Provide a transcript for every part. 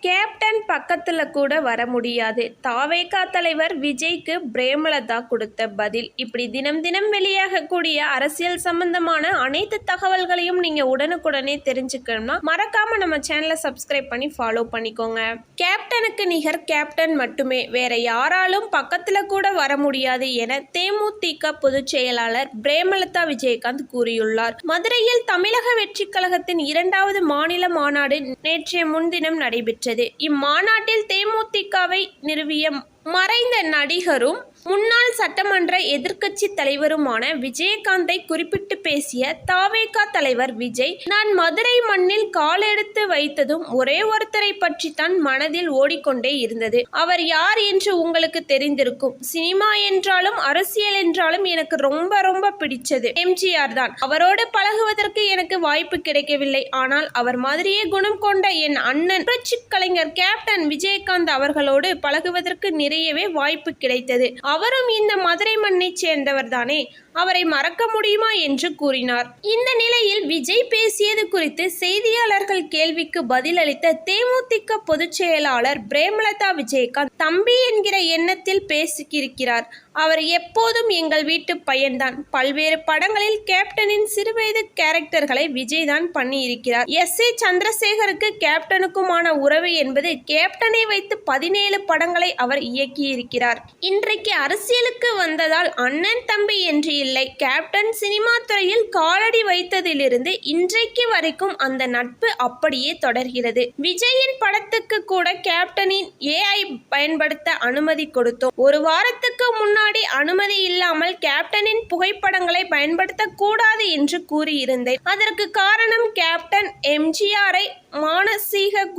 Captain பக்கத்தில் கூட வர முடியாது. தாவேகா தலைவர் விஜய்க்கு பிரேமலதா கொடுத்த பதில். இப்படி தினம் தினம் வெளியாகக்கூடிய அரசியல் சம்பந்தமான அனைத்து தகவல்களையும் நீங்கள் உடனுக்குடனே தெரிஞ்சுக்கணும்னா மறக்காமல் நம்ம சேனலை சப்ஸ்கிரைப் பண்ணி ஃபாலோ பண்ணிக்கோங்க. கேப்டனுக்கு நிகர் கேப்டன் மட்டுமே. வேற யாராலும் பக்கத்தில் கூட வர முடியாது என தேமுதிக பொதுச் செயலாளர் பிரேமலதா விஜயகாந்த் கூறியுள்ளார். மதுரையில் தமிழக வெற்றிக் கழகத்தின் இரண்டாவது மாநில மாநாடு நேற்றைய முன்தினம் நடைபெற்றது. இம்மாநாட்டில் தேமுதிகவை நிறுவிய மறைந்த நடிகரும் முன்னாள் சட்டமன்ற எதிர்க்கட்சி தலைவருமான விஜயகாந்தை குறிப்பிட்டு பேசிய தாவேகா தலைவர் விஜய் நான் மதுரை மண்ணில் காலெடுத்து வைத்ததும் ஒரே ஒருத்தரை பற்றி தான் மனதில் ஓடிக்கொண்டே இருந்தது. அவர் யார் என்று உங்களுக்கு தெரிந்திருக்கும். சினிமா என்றாலும் அரசியல் என்றாலும் எனக்கு ரொம்ப ரொம்ப பிடிச்சது எம்ஜிஆர் தான். அவரோடு பழகுவதற்கு எனக்கு வாய்ப்பு கிடைக்கவில்லை. ஆனால் அவர் மாதிரியே குணம் கொண்ட என் அண்ணன் புரட்சி கலைஞர் கேப்டன் விஜயகாந்த் அவர்களோடு பழகுவதற்கு நிறையவே வாய்ப்பு கிடைத்தது. அவரும் இந்த மதுரை மண்ணைச் சேர்ந்தவர் தானே அவரை மறக்க முடியுமா என்று கூறினார். இந்த நிலையில் விஜய் பேசியது குறித்து செய்தியாளர்கள் கேள்விக்கு பதிலளித்த தேமுதிக பொதுச் செயலாளர் பிரேமலதா விஜயகாந்த் தம்பி என்கிற எண்ணத்தில் பேசியிருக்கிறார் அவர் எப்போதும் எங்கள் வீட்டு பையன்தான். பல்வேறு படங்களில் கேப்டனின் சிறுவயது கேரக்டர்களை விஜய் தான் பண்ணியிருக்கிறார். எஸ். ஏ. சந்திரசேகருக்கு கேப்டனுக்குமான உறவு என்பது கேப்டனை வைத்து பதினேழு படங்களை அவர் இயக்கியிருக்கிறார். இன்றைக்கு அரசியலுக்கு வந்ததால் அண்ணன் தம்பி என்று இல்லை. கேப்டன் சினிமா துறையில் காலடி வைத்ததிலிருந்து இன்றைக்கு வரைக்கும் அந்த நட்பு அப்படியே தொடர்கிறது. விஜயின் படத்துக்கு கூட கேப்டனின் ஏஐ பயன்படுத்த அனுமதி கொடுத்தோம். ஒரு வாரத்துக்கு முன்னாடி அனுமதி இல்லாமல் கேப்டனின் புகைப்படங்களை பயன்படுத்தக்கூடாது என்று கூறியிருந்தேன். அதற்கு காரணம் கேப்டன் எம்ஜிஆரை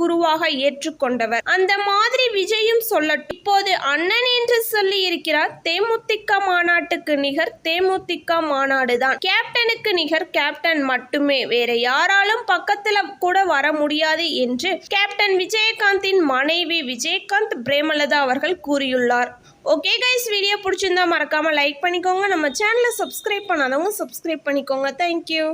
குருவாக ஏற்றுக்கொண்டவர். அந்த மாதிரி விஜயும் சொல்லட்டும். இப்போது அண்ணன் என்று சொல்லி இருக்கிறார் தேமுதிக மாநாட்டுக்கு நிகர் தேமுதிக மாநாடு தான் கேப்டனுக்கு நிகர் கேப்டன் மட்டுமே. வேற யாராலும் பக்கத்துல கூட வர முடியாது என்று கேப்டன் விஜயகாந்தின் மனைவி விஜயகாந்த் பிரேமலதா அவர்கள் கூறியுள்ளார். ஓகே கைஸ் வீடியோ பிடிச்சிருந்தா மறக்காம லைக் பண்ணிக்கோங்க. நம்ம சேனலை சப்ஸ்கிரைப் பண்ணாதவங்க சப்ஸ்கிரைப் பண்ணிக்கோங்க. தேங்க்யூ